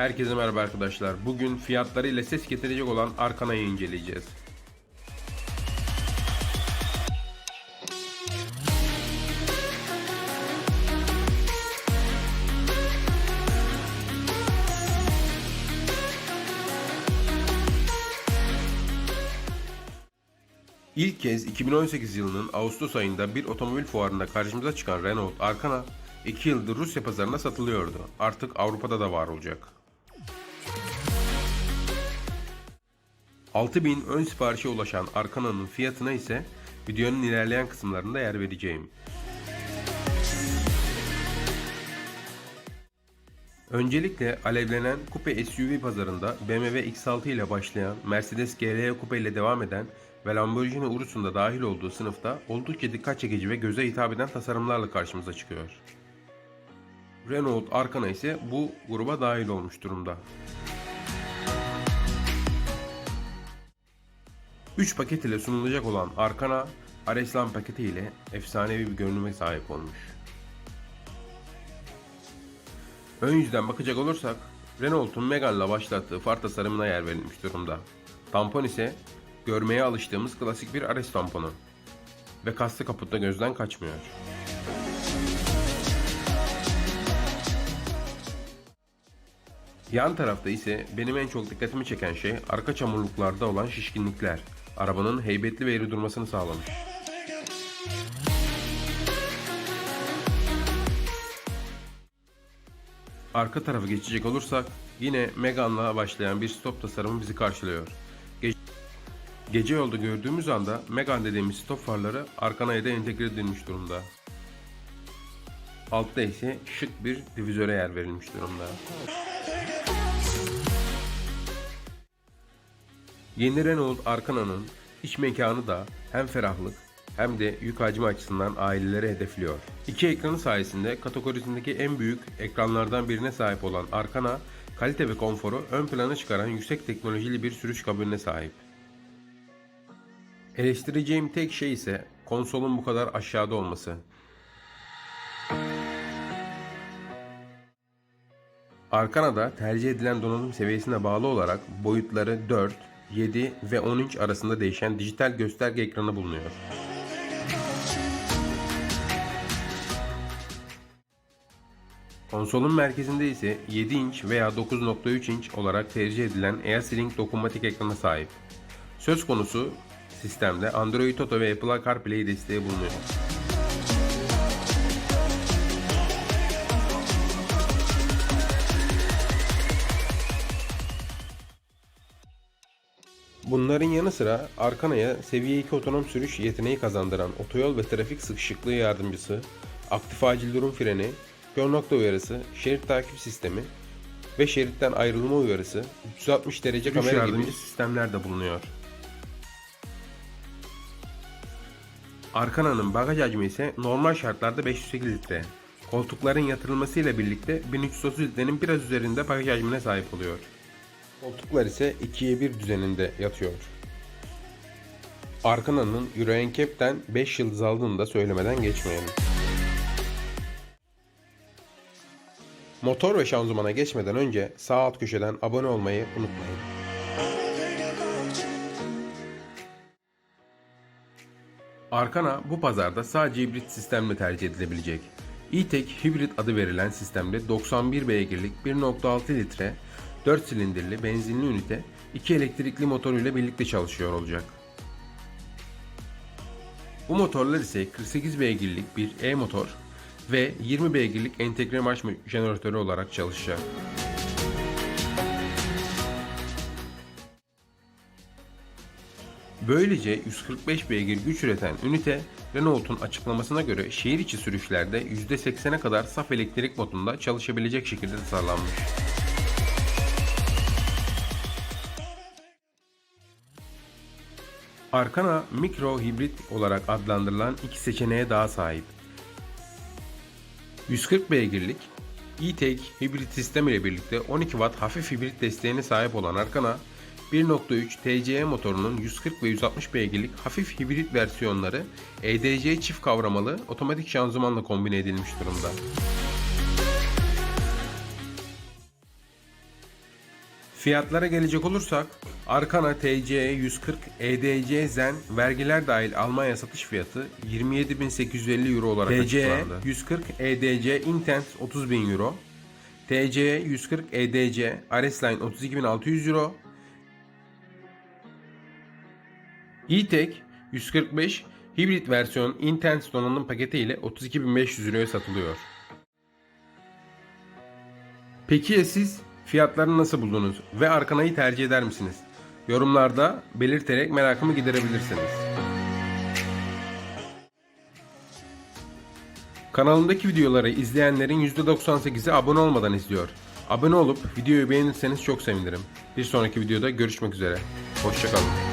Herkese merhaba arkadaşlar. Bugün fiyatları ile ses getirecek olan Arkana'yı inceleyeceğiz. İlk kez 2018 yılının Ağustos ayında bir otomobil fuarında karşımıza çıkan Renault Arkana 2 yıldır Rusya pazarına satılıyordu. Artık Avrupa'da da var olacak. 6000 ön siparişe ulaşan Arkana'nın fiyatına ise videonun ilerleyen kısımlarında yer vereceğim. Öncelikle alevlenen kupe SUV pazarında BMW X6 ile başlayan, Mercedes GLE kupe ile devam eden ve Lamborghini Urus'un da dahil olduğu sınıfta oldukça dikkat çekici ve göze hitap eden tasarımlarla karşımıza çıkıyor. Renault Arkana ise bu gruba dahil olmuş durumda. 3 paket ile sunulacak olan Arkana, Areslan paketi ile efsanevi bir görünüme sahip olmuş. Ön yüzden bakacak olursak Renault'un Megane'la başlattığı far tasarımına yer verilmiş durumda. Tampon ise görmeye alıştığımız klasik bir Ares tamponu ve kaslı kaputta gözden kaçmıyor. Yan tarafta ise benim en çok dikkatimi çeken şey arka çamurluklarda olan şişkinlikler. Arabanın heybetli ve eğri durmasını sağlamış. Arka tarafı geçecek olursak yine Megane'la başlayan bir stop tasarımı bizi karşılıyor. Ge- Gece yolda gördüğümüz anda Megane dediğimiz stop farları Arkana'ya da entegre edilmiş durumda. Altta ise şık bir difüzöre yer verilmiş durumda. Yeni Renault Arkana'nın iç mekanı da hem ferahlık hem de yük hacmi açısından aileleri hedefliyor. İki ekranı sayesinde kategorisindeki en büyük ekranlardan birine sahip olan Arkana, kalite ve konforu ön plana çıkaran yüksek teknolojili bir sürüş kabinine sahip. Eleştireceğim tek şey ise konsolun bu kadar aşağıda olması. Arkana'da tercih edilen donanım seviyesine bağlı olarak boyutları 4, 7 ve 10 inç arasında değişen dijital gösterge ekranı bulunuyor. Konsolun merkezinde ise 7 inç veya 9.3 inç olarak tercih edilen AirSlink dokunmatik ekrana sahip. Söz konusu sistemde Android Auto ve Apple CarPlay desteği bulunuyor. Bunların yanı sıra Arkana'ya seviye 2 otonom sürüş yeteneği kazandıran otoyol ve trafik sıkışıklığı yardımcısı, aktif acil durum freni, kör nokta uyarısı, şerit takip sistemi ve şeritten ayrılma uyarısı, 360 derece kamera yardımcı sistemler de bulunuyor. Arkana'nın bagaj hacmi ise normal şartlarda 508 litre. Koltukların yatırılmasıyla birlikte 1330 litrenin biraz üzerinde bagaj hacmine sahip oluyor. Koltuklar ise 2'ye 1 düzeninde yatıyor. Arkana'nın Euro NCAP'ten 5 yıldız aldığını da söylemeden geçmeyelim. Motor ve şanzımana geçmeden önce sağ alt köşeden abone olmayı unutmayın. Arkana bu pazarda sadece hibrit sistemle tercih edilebilecek. E-Tech Hybrid adı verilen sistemde 91 beygirlik 1.6 litre 4 silindirli benzinli ünite 2 elektrikli motoruyla birlikte çalışıyor olacak. Bu motorlar ise 48 beygirlik bir e-motor ve 20 beygirlik entegre marş jeneratörü olarak çalışacak. Böylece 145 beygir güç üreten ünite Renault'un açıklamasına göre şehir içi sürüşlerde %80'e kadar saf elektrik modunda çalışabilecek şekilde tasarlanmış. Arkana mikro hibrit olarak adlandırılan iki seçeneğe daha sahip. 140 beygirlik E-Tech hibrit sistem ile birlikte 12 Watt hafif hibrit desteğine sahip olan Arkana 1.3 TCE motorunun 140 ve 160 beygirlik hafif hibrit versiyonları EDC çift kavramalı otomatik şanzımanla kombine edilmiş durumda. Fiyatlara gelecek olursak Arkana TC 140 EDC Zen vergiler dahil Almanya satış fiyatı 27.850 euro olarak TC açıklandı. 140 EDC Intense 30.000 euro. TC 140 EDC Aresline 32.600 euro. E-Tech 145 hibrit versiyon Intense donanım paketi ile 32.500 euroya satılıyor. Peki ya siz fiyatlarını nasıl buldunuz ve Arkana'yı tercih eder misiniz? Yorumlarda belirterek merakımı giderebilirsiniz. Kanalımdaki videoları izleyenlerin %98'i abone olmadan izliyor. Abone olup videoyu beğenirseniz çok sevinirim. Bir sonraki videoda görüşmek üzere. Hoşçakalın.